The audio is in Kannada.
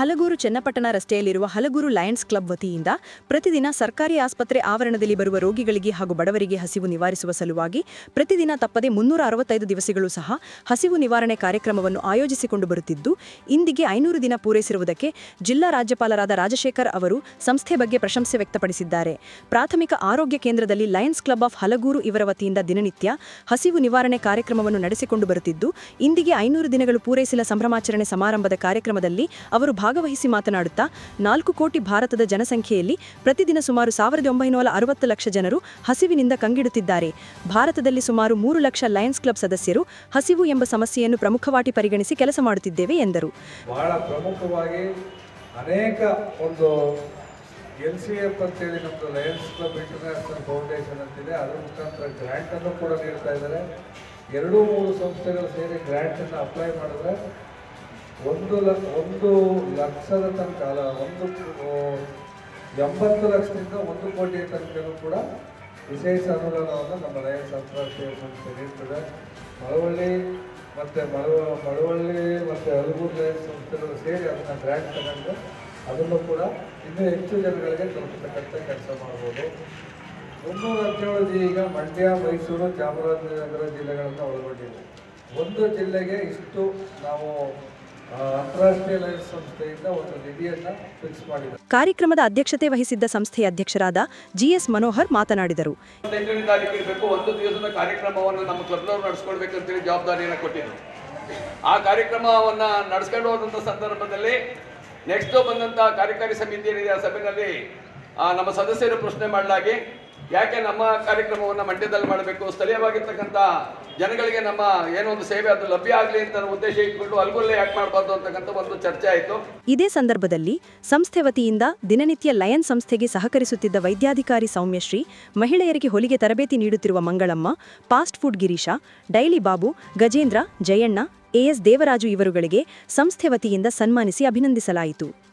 ಹಲಗೂರು ಚನ್ನಪಟ್ಟಣ ರಸ್ತೆಯಲ್ಲಿರುವ ಹಲಗೂರು ಲಯನ್ಸ್ ಕ್ಲಬ್ ವತಿಯಿಂದ ಪ್ರತಿದಿನ ಸರ್ಕಾರಿ ಆಸ್ಪತ್ರೆ ಆವರಣದಲ್ಲಿ ಬರುವ ರೋಗಿಗಳಿಗೆ ಹಾಗೂ ಬಡವರಿಗೆ ಹಸಿವು ನಿವಾರಿಸುವ ಸಲುವಾಗಿ ಪ್ರತಿದಿನ ತಪ್ಪದೆ ಮುನ್ನೂರ ಅರವತ್ತೈದು ದಿವಸಗಳು ಸಹ ಹಸಿವು ನಿವಾರಣೆ ಕಾರ್ಯಕ್ರಮವನ್ನು ಆಯೋಜಿಸಿಕೊಂಡು ಬರುತ್ತಿದ್ದು, ಇಂದಿಗೆ ಐನೂರು ದಿನ ಪೂರೈಸಿರುವುದಕ್ಕೆ ಜಿಲ್ಲಾ ರಾಜ್ಯಪಾಲರಾದ ರಾಜಶೇಖರ್ ಅವರು ಸಂಸ್ಥೆ ಬಗ್ಗೆ ಪ್ರಶಂಸೆ ವ್ಯಕ್ತಪಡಿಸಿದ್ದಾರೆ. ಪ್ರಾಥಮಿಕ ಆರೋಗ್ಯ ಕೇಂದ್ರದಲ್ಲಿ ಲಯನ್ಸ್ ಕ್ಲಬ್ ಆಫ್ ಹಲಗೂರು ಇವರ ವತಿಯಿಂದ ದಿನನಿತ್ಯ ಹಸಿವು ನಿವಾರಣೆ ಕಾರ್ಯಕ್ರಮವನ್ನು ನಡೆಸಿಕೊಂಡು ಬರುತ್ತಿದ್ದು, ಇಂದಿಗೆ ಐನೂರು ದಿನಗಳು ಪೂರೈಸಿದ ಸಂಭ್ರಮಾಚರಣೆ ಸಮಾರಂಭದ ಕಾರ್ಯಕ್ರಮದಲ್ಲಿ ಅವರು ಭಾಗವಹಿಸಿ ಮಾತನಾಡುತ್ತಾ ನಾಲ್ಕು ಕೋಟಿ ಭಾರತದ ಜನಸಂಖ್ಯೆಯಲ್ಲಿ ಪ್ರತಿದಿನ ಸುಮಾರು ಸಾವಿರದ ಒಂಬೈನೂರ ಅರವತ್ತು ಲಕ್ಷ ಜನರು ಹಸಿವಿನಿಂದ ಕಂಗಿಡುತ್ತಿದ್ದಾರೆ. ಭಾರತದಲ್ಲಿ ಸುಮಾರು ಮೂರು ಲಕ್ಷ ಲಯನ್ಸ್ ಕ್ಲಬ್ ಸದಸ್ಯರು ಹಸಿವು ಎಂಬ ಸಮಸ್ಯೆಯನ್ನು ಪ್ರಮುಖವಾಗಿ ಪರಿಗಣಿಸಿ ಕೆಲಸ ಮಾಡುತ್ತಿದ್ದೇವೆ, ಎಂದರು. ಬಹಳ ಪ್ರಮುಖವಾಗಿ ಅನೇಕ ಒಂದು ಎಲ್ ಸಿ ಎಫ್ ಅಂತೇಳಿ ನಮ್ಮದು ಲಯನ್ಸ್ ಕ್ಲಬ್ ಇಂಟರ್ನ್ಯಾಷನಲ್ ಫೌಂಡೇಶನ್ ಅಂತಿದೆ. ಅದರ ಮುಖಾಂತರ ಗ್ರ್ಯಾಂಟನ್ನು ಕೂಡ ನೀಡ್ತಾ ಇದ್ದಾರೆ. ಎರಡೂ ಮೂರು ಸಂಸ್ಥೆಗಳು ಸೇರಿ ಗ್ರ್ಯಾಂಟನ್ನು ಅಪ್ಲೈ ಮಾಡಿದ್ರೆ ಒಂದು ಲಕ್ಷ, ಒಂದು ಲಕ್ಷದ ತನಕ ಒಂದು ಎಂಬತ್ತು ಲಕ್ಷದಿಂದ ಒಂದು ಕೋಟಿಯ ತನಕನೂ ಕೂಡ ವಿಶೇಷ ಅನುದಾನವನ್ನು ನಮ್ಮ ಅಂತಾರಾಷ್ಟ್ರೀಯ ಸಂಸ್ಥೆ ನೀಡ್ತದೆ. ಮಳವಳ್ಳಿ ಮತ್ತು ಮಳವ, ಮಳವಳ್ಳಿ ಮತ್ತು ಹಲಗೂರು ಲಯನ್ಸ್ ಸಂಸ್ಥೆಗಳು ಸೇರಿ ಅದನ್ನು ಗ್ರ್ಯಾಂಟ್ ತಗೊಂಡು ಅದನ್ನು ಕೂಡ ಇನ್ನೂ ಹೆಚ್ಚು ಜನಗಳಿಗೆ ತಲುಪತಕ್ಕಂಥ ಕೆಲಸ ಮಾಡ್ಬೋದು. ಮುನ್ನೂರ ಹದಿನೇಳು ಈಗ ಮಂಡ್ಯ, ಮೈಸೂರು, ಚಾಮರಾಜನಗರ ಜಿಲ್ಲೆಗಳನ್ನು ಒಳಗೊಂಡಿದೆ. ಒಂದು ಜಿಲ್ಲೆಗೆ ಇಷ್ಟು ನಾವು ಕಾರ್ಯಕ್ರಮದ ಅಧ್ಯಕ್ಷತೆ ವಹಿಸಿದ್ದ ಸಂಸ್ಥೆಯ ಅಧ್ಯಕ್ಷರಾದ ಜಿಎಸ್ ಮನೋಹರ್ ಮಾತನಾಡಿದರು. ಒಂದು ದಿವಸದ ಕಾರ್ಯಕ್ರಮವನ್ನು ನಮ್ಮ ಕ್ಲಬ್ನವರು ನಡೆಸ್ಕೊಳ್ಬೇಕಂತೇಳಿ ಜವಾಬ್ದಾರಿಯನ್ನು ಕೊಟ್ಟಿದ್ರು. ಆ ಕಾರ್ಯಕ್ರಮವನ್ನು ನಡೆಸ್ಕೊಂಡು ಹೋದಂಥ ಸಂದರ್ಭದಲ್ಲಿ ನೆಕ್ಸ್ಟ್ ಬಂದಂಥ ಕಾರ್ಯಕಾರಿ ಸಮಿತಿ ಏನಿದೆ ಆ ಸಭೆಯಲ್ಲಿ ಆ, ನಮ್ಮ ಸದಸ್ಯರು ಪ್ರಶ್ನೆ ಮಾಡಲಾಗಿ ಯಾಕೆ ನಮ್ಮ ಕಾರ್ಯಕ್ರಮವನ್ನು ಮಂಡ್ಯದಲ್ಲಿ ಮಾಡಬೇಕು? ಸ್ಥಳೀಯವಾಗಿರ್ತಕ್ಕಂಥ ಜನಗಳಿಗೆ ನಮ್ಮ ಏನೋ ಒಂದು ಸೇವೆ ಅದು ಲಭ್ಯ ಆಗಲಿ ಅಂತ ಉದ್ದೇಶ ಇಟ್ಕೊಂಡು ಅಲ್ಗೊಲ್ಲೇ ಯಾಕೆ ಮಾಡಬಾರ್ದು ಅಂತಕ್ಕಂಥ ಒಂದು ಚರ್ಚೆ ಆಯಿತು. ಇದೇ ಸಂದರ್ಭದಲ್ಲಿ ಸಂಸ್ಥೆ ವತಿಯಿಂದ ದಿನನಿತ್ಯ ಲಯನ್ ಸಂಸ್ಥೆಗೆ ಸಹಕರಿಸುತ್ತಿದ್ದ ವೈದ್ಯಾಧಿಕಾರಿ ಸೌಮ್ಯಶ್ರೀ, ಮಹಿಳೆಯರಿಗೆ ಹೊಲಿಗೆ ತರಬೇತಿ ನೀಡುತ್ತಿರುವ Mangalamma, fast food Girisha, daily Babu, Gajendra, Jayanna AS Devaraju ಇವರುಗಳಿಗೆ ಸಂಸ್ಥೆ ವತಿಯಿಂದ ಸನ್ಮಾನಿಸಿ ಅಭಿನಂದಿಸಲಾಯಿತು.